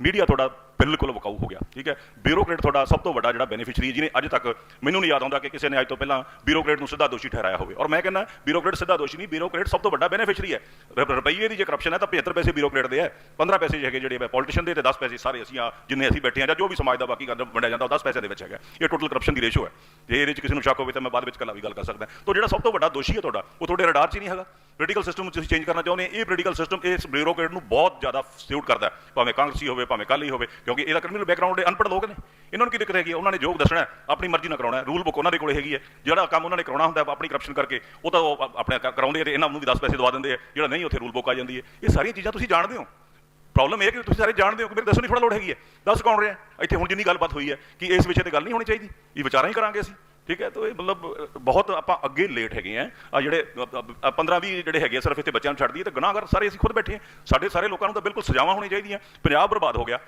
Media ਤੁਹਾਡਾ ਬਿਲਕੁਲ ਵਕਾਊ ਹੋ ਗਿਆ, ਠੀਕ ਹੈ? ਬਿਊਰੋਕਰੇਟ ਤੁਹਾਡਾ ਸਭ ਤੋਂ ਵੱਡਾ ਜਿਹੜਾ ਬੈਨੀਫੀਸ਼ੀਅਰੀ ਜਿਹਨੇ ਅੱਜ ਤੱਕ ਮੈਨੂੰ ਨਹੀਂ ਯਾਦ ਆਉਂਦਾ ਕਿ ਕਿਸੇ ਨੇ ਅੱਜ ਤੋਂ ਪਹਿਲਾਂ ਬਿਊਰੋਕਰੇਟ ਨੂੰ ਸਿੱਧਾ ਦੋਸ਼ੀ ਠਹਿਰਾਇਆ ਹੋਵੇ। ਔਰ ਮੈਂ ਕਹਿੰਦਾ ਬਿਊਰੋਕਰੇਟ ਸਿੱਧਾ ਦੋਸ਼ੀ ਨਹੀਂ ਬਿਊਰੋਕਰੇਟ ਸਭ ਤੋਂ ਵੱਡਾ ਬੈਨੀਫੀਸ਼ੀਅਰੀ ਹੈ। ਰੁਪਈਏ ਦੀ ਜੇ ਕਰਪਸ਼ਨ ਹੈ ਤਾਂ 75 ਪੈਸੇ ਬਿਊਰੋਕਰੇਟ ਦੇ ਹੈ। 15 ਪੈਸੇ ਜਿਹੜੇ ਹੈਗੇ ਜਿਹੜੇ ਪੋਲੀਟੀਸ਼ੀਅਨ ਦੇ ਤੇ 10 ਪੈਸੇ ਸਾਰੇ ਅਸੀਂ ਆ, ਜਿੰਨੇ ਅਸੀਂ ਬੈਠੇ ਆ ਜਾਂ ਜੋ ਵੀ ਸਮਾਜ ਦਾ ਬਾਕੀ ਗੱਲ ਵੰਡਿਆ ਜਾਂਦਾ, ਉਹ 10 ਪੈਸੇ ਦੇ ਵਿੱਚ ਹੈਗਾ ਇਹ ਟੋਟਲ ਕਰਪਸ਼ਨ ਦੀ ਰੇਸ਼ੋ ਹੈ। ਜੇ ਇਹਦੇ ਵਿੱਚ ਕਿਸੇ ਨੂੰ ਸ਼ੱਕ ਹੋਵੇ ਤਾਂ ਮੈਂ ਬਾਅਦ ਵਿੱਚ ਕੱਲਾ ਵੀ ਗੱਲ ਕਰ ਸਕਦਾ। ਤਾਂ ਜਿਹੜਾ ਸਭ ਤੋਂ ਵੱਡਾ ਦੋਸ਼ੀ ਹੈ ਤੁਹਾਡਾ, ਉਹ ਤੁਹਾਡੇ ਰਡਾਰ 'ਚ ਨਹੀਂ ਹੈਗਾ। ਪੋਲੀਟੀਕਲ ਸਿਸਟਮ ਨੂੰ ਤੁਸੀਂ ਚੇਂਜ ਕਰਨਾ ਚਾਹੁੰਦੇ ਇਹ ਪੋਲੀਟੀਕਲ ਸਿਸਟਮ ਇਸ ਬਿਊਰੋਕਰੇਟ ਨੂੰ ਬਹੁਤ ਜ਼ਿਆਦਾ ਸਿਊਟ ਕਰਦਾ ਭਾਵੇਂ ਕਾਂਗਰਸੀ ਹੋਵੇ, ਭਾਵੇਂ ਕਾਲੀ ਹੋਵੇ, ਕਿਉਂਕਿ ਇਹਦਾ ਕ੍ਰਿਮੀਨਲ ਬੈਕਗ੍ਰਾਉਂਡ ਦੇ ਅਨਪੜ੍ਹ ਲੋਕ ਨੇ। ਇਹਨਾਂ ਨੂੰ ਕੀ ਦਿੱਕਤ ਹੈਗੀ ਹੈ? ਉਹਨਾਂ ਨੇ ਜੋਗ ਦੱਸਣਾ ਆਪਣੀ ਮਰਜ਼ੀ ਨਾਲ ਕਰਾਉਣਾ ਰੂਲ ਬੁੱਕ ਉਹਨਾਂ ਦੇ ਕੋਲੇ ਹੈਗੀ ਹੈ। ਜਿਹੜਾ ਕੰਮ ਉਹਨਾਂ ਨੇ ਕਰਾਉਣਾ ਹੁੰਦਾ ਆਪਣੀ ਕਰਪਸ਼ਨ ਕਰਕੇ, ਉਹ ਤਾਂ ਉਹ ਆਪਣੇ ਕ- ਕਰਾਉਂਦੇ ਆ ਤੇ ਇਹਨਾਂ ਨੂੰ ਵੀ 10 ਪੈਸੇ ਦਵਾ ਦਿੰਦੇ ਆ। ਜਿਹੜਾ ਨਹੀਂ, ਉੱਥੇ ਰੂਲ ਬੁੱਕ ਆ ਜਾਂਦੀ ਹੈ। ਇਹ ਸਾਰੀਆਂ ਚੀਜ਼ਾਂ ਤੁਸੀਂ ਜਾਣਦੇ ਹੋ। ਪ੍ਰੋਬਲਮ ਇਹ ਕਿ ਤੁਸੀਂ ਸਾਰੇ ਜਾਣਦੇ ਹੋ ਕਿ ਮੇਰੇ ਦੱਸਣ ਦੀ ਥੋੜਾ ਲੋੜ ਹੈਗੀ ਹੈ। ਦੱਸ ਕੌਣ ਰਿਹਾ ਇੱਥੇ ਹੁਣ ਜਿੰਨੀ ਗੱਲਬਾਤ ਹੋਈ ਹੈ ਕਿ ਇਸ ਵਿਸ਼ੇ ਤੇ ਗੱਲ ਨਹੀਂ ਹੋਣੀ ਚਾਹੀਦੀ। ਇਹ ਵਿਚਾਰਾਂ ਹੀ ਕਰਾਂਗੇ ਅਸੀਂ। ਠੀਕ ਹੈ? ਤਾਂ ਇਹ ਮਤਲਬ ਬਹੁਤ ਆਪਾਂ ਅੱਗੇ ਲੇਟ ਹੈਗੇ ਆ ਆ ਜਿਹੜੇ 15 20 ਜਿਹੜੇ ਹੈਗੇ ਆ, ਸਿਰਫ ਇੱਥੇ ਬੱਚਿਆਂ ਨੂੰ ਛੱਡ ਦਈਏ ਤਾਂ ਗੁਨਾਹਗਰ ਸਾਰੇ ਅਸੀਂ ਖੁਦ ਬੈਠੇ ਹਾਂ। ਸਾਡੇ ਸਾਰੇ ਲੋਕਾਂ ਨੂੰ ਤਾਂ ਬਿਲਕੁਲ ਸਜ਼ਾਵਾਂ ਹੋਣੀ ਚਾਹੀਦੀਆਂ। ਪੰਜਾਬ ਬਰਬਾਦ ਹੋ ਗਿਆ।